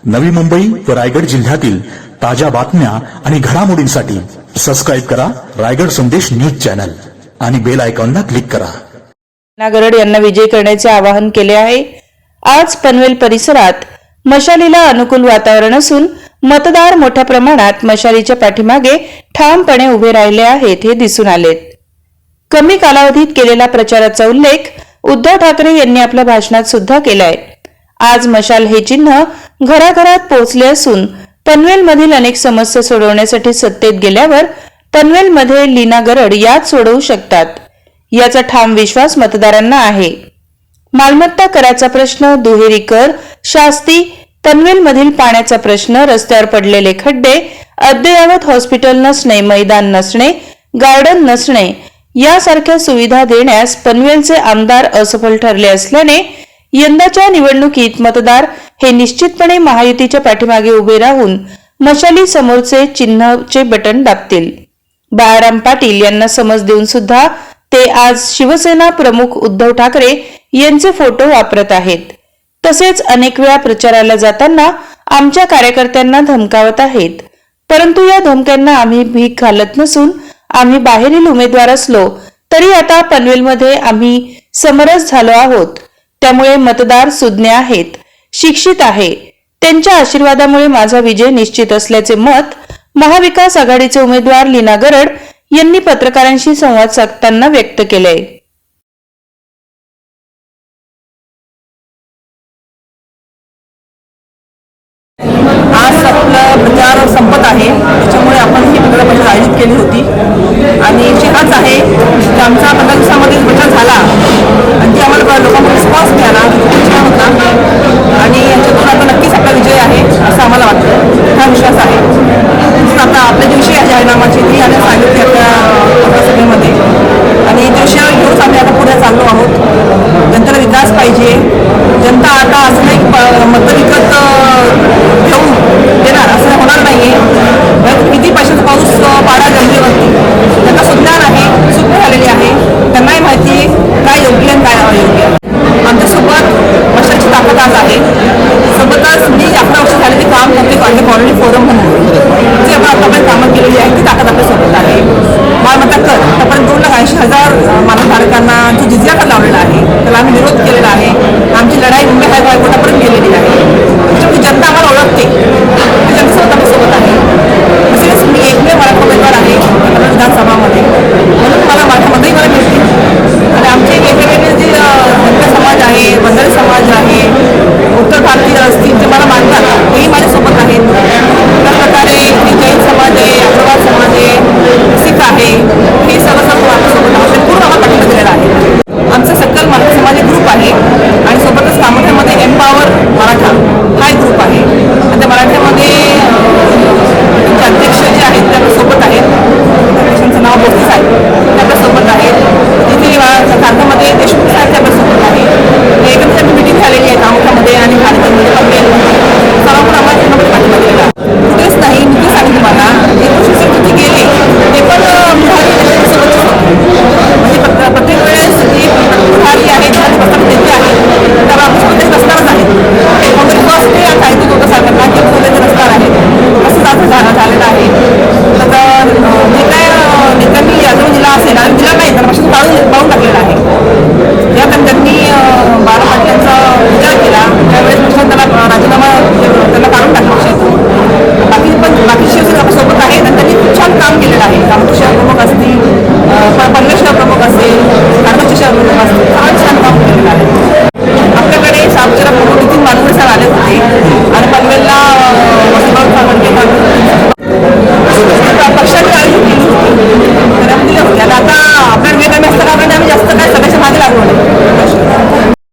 नवी मुंबई व रायगड जिल्ह्यातील ताज्या बातम्या आणि घडामोडींसाठी सबस्क्राईब करा रायगड संदेश न्यूज चॅनल आणि बेल आयकॉनला क्लिक करा. नागरड यांना विजय करण्याचे आवाहन केले आहे. आज पनवेल परिसरात मशालीला अनुकूल वातावरण असून मतदार मोठ्या प्रमाणात मशालीच्या पाठीमागे ठामपणे उभे राहिले आहेत हे दिसून आलेत. कमी कालावधीत केलेला प्रचाराचा उल्लेख उद्धव ठाकरे यांनी आपल्या भाषणात सुद्धा केलाय. आज मशाल हे चिन्ह घराघरात पोहोचले असून पनवेलमधील अनेक समस्या सोडवण्यासाठी सत्तेत गेल्यावर पनवेलमध्ये लीना गरड याच सोडवू शकतात. याचा ठाम विश्वास मतदारांना आहे. मालमत्ता कराचा प्रश्न दुहेरी कर शास्ती पनवेलमधील पाण्याचा प्रश्न रस्त्यावर पडलेले खड्डे अद्ययावत हॉस्पिटल नसणे मैदान नसणे गार्डन नसणे यासारख्या सुविधा देण्यास पनवेलचे आमदार असफल ठरले असल्याने यंदाच्या निवडणुकीत मतदार हे निश्चितपणे महायुतीच्या पाठीमागे उभे राहून मशाली समोरचे चिन्हचे बटन दाबतील. बाळाराम पाटील यांना समज देऊन सुद्धा ते आज शिवसेना प्रमुख उद्धव ठाकरे यांचे फोटो वापरत आहेत. तसेच अनेक वेळा प्रचाराला जाताना आमच्या कार्यकर्त्यांना धमकावत आहेत. परंतु या धमक्यांना आम्ही भीक घालत नसून आम्ही बाहेरील उमेदवार असलो तरी आता पनवेलमध्ये आम्ही समरस झालो आहोत. त्यामुळे मतदार सुज्ञ आहेत शिक्षित आहे. त्यांच्या आशीर्वादामुळे माझा विजय निश्चित असल्याचे मत महाविकास आघाडीचे उमेदवार लीना गरड यांनी पत्रकारांशी संवाद साधताना व्यक्त केलंय. आज आपला प्रचार संपत आहे. त्याच्यामुळे आपण ही पत्रकार परिषद आयोजित केली होती. आणि जी आज आहे आमचा पंधरा दिवसामध्ये प्रचार झाला आणि ती आम्हाला लोकांमध्ये रिस्पॉन्स मिळाला खूप छान होता. आणि याच्यातून आता नक्कीच आपला विजय आहे असं आम्हाला वाटतं. हा विश्वास आहे. तसंच आता आपल्या दिवशी या आहे ती आता सांगितलं. ते काम करते ऑलरेडी फोरम म्हणून जे आपण आतापर्यंत कामं केलेली आहे ती ताकद आपल्यासोबत आहे. मालमत्ता कर. आतापर्यंत दोन लाख ऐंशी हजार मालधारकांना जो जिजिया कर लावलेला आहे त्याला आम्ही विरोध केलेला आहे. आमची लढाई मुंबई हायकोर्टापर्यंत गेलेली आहे.